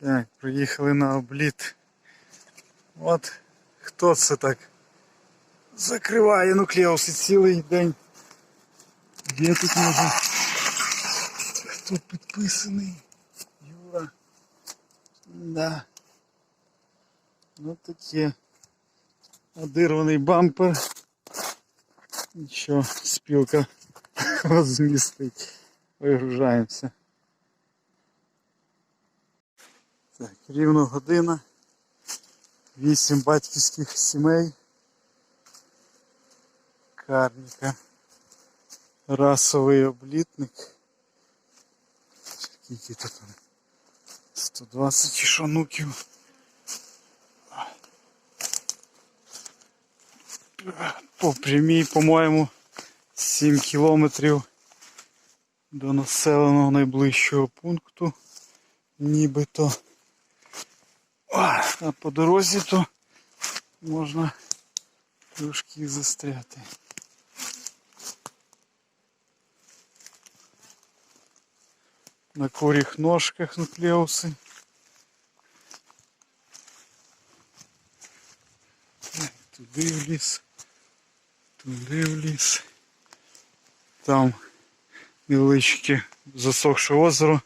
Так, приїхали на обліт. От хто це так закриває нуклеуси цілий день. Де тут може? Хто підписаний? Юра. Да. Ну таке. Одирваний бампер. Нічого, спілка розмістить. Вигружаємося. Так, рівно година. Вісім батьківських сімей. Карніка. Расовий облітник. Скільки тут? там? 120 чи що. По прямій, по-моєму, 7 кілометрів до населеного найближчого пункту. Нібито. А по дорозі то можна трошки застряти. На куріх ножках нуклеуси. Туди в ліс, туди в ліс. Там невеличке засохше озеро.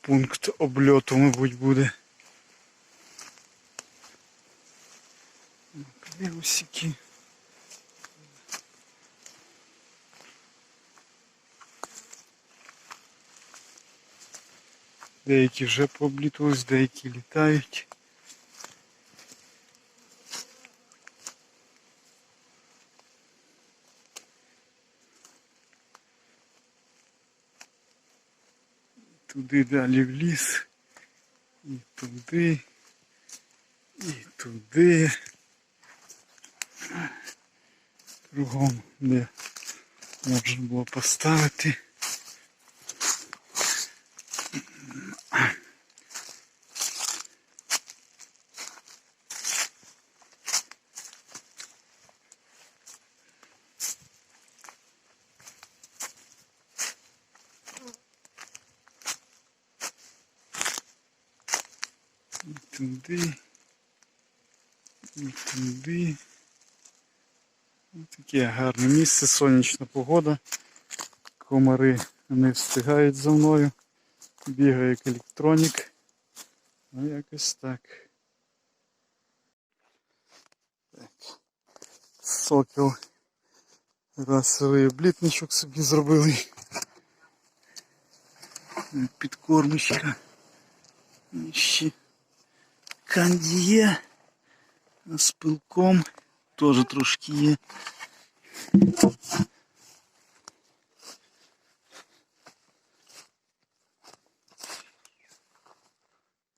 Пункт обльоту, мабуть, буде. Плюсики. Деякі вже пооблітувались, деякі літають. Туди далі в ліс. І туди. І туди. Кругом, де можна було поставити. Туди. Туди. Ось Таке гарне місце, сонячна погода. Комари не встигають за мною. Бігає як електронік. Ну якось так. так. Сокіл. Расовий облітничок собі зробили. Підкормочка. Ще кандіє з пилком теж трошки є.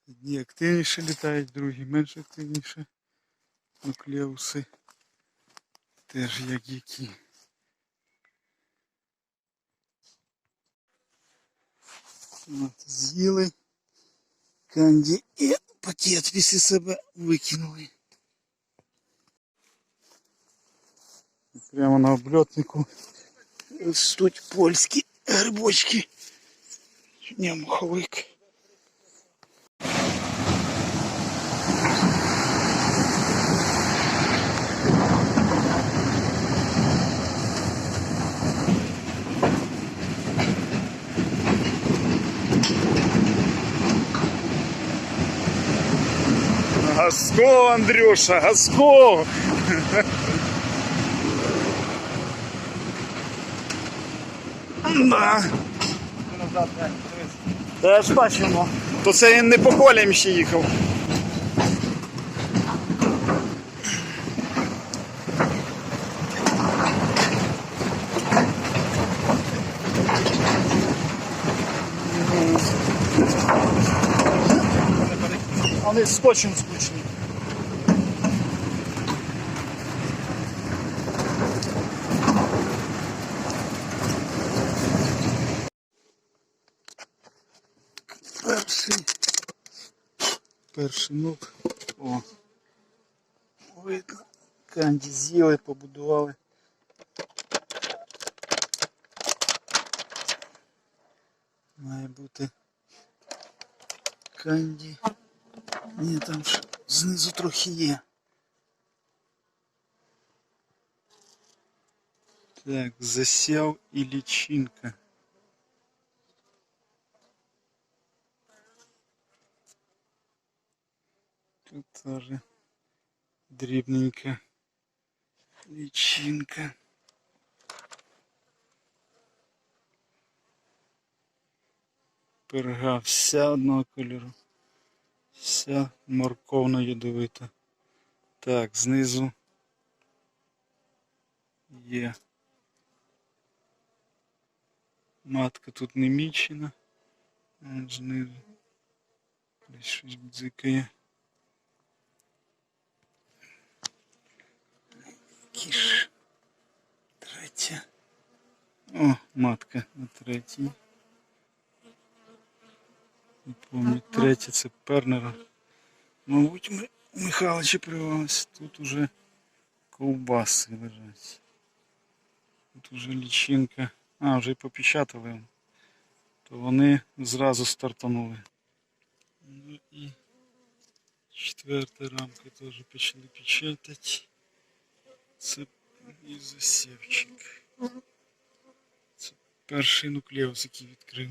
Одні активніше літають, другі менш активніше. Нуклеуси теж як які. От, з'їли канді і пакет після себе викинули. Прямо на обльотнику ростуть польські грибочки. Не муховик. Газко, Андрюша, газко! Да. Теж бачимо. То це він не по колям ще їхав. Вони скотчем скучні. Перший. Перший нук. О. Видно. Канді з'їли, побудували. Має бути Канді. Ні, там ж знизу трохи є. Так, засяв і лічинка. Тут тоже дрібненька лічинка. Перга вся одного кольору. Вся морковно ядовита. Так, знизу є. Матка тут не мічена. Знизу. Десь щось бдзикає. Кіш. Третя. О, матка на третій. Не пам'ятаю, третя це пернера. Мабуть, ми у Михайловича привелось. Тут уже ковбаси лежать. Тут уже лічинка. А, вже й попечатали. То вони зразу стартанули. Ну і четверта рамка теж почали печатати. Це і засівчик. Це перший нуклеус, який відкрив.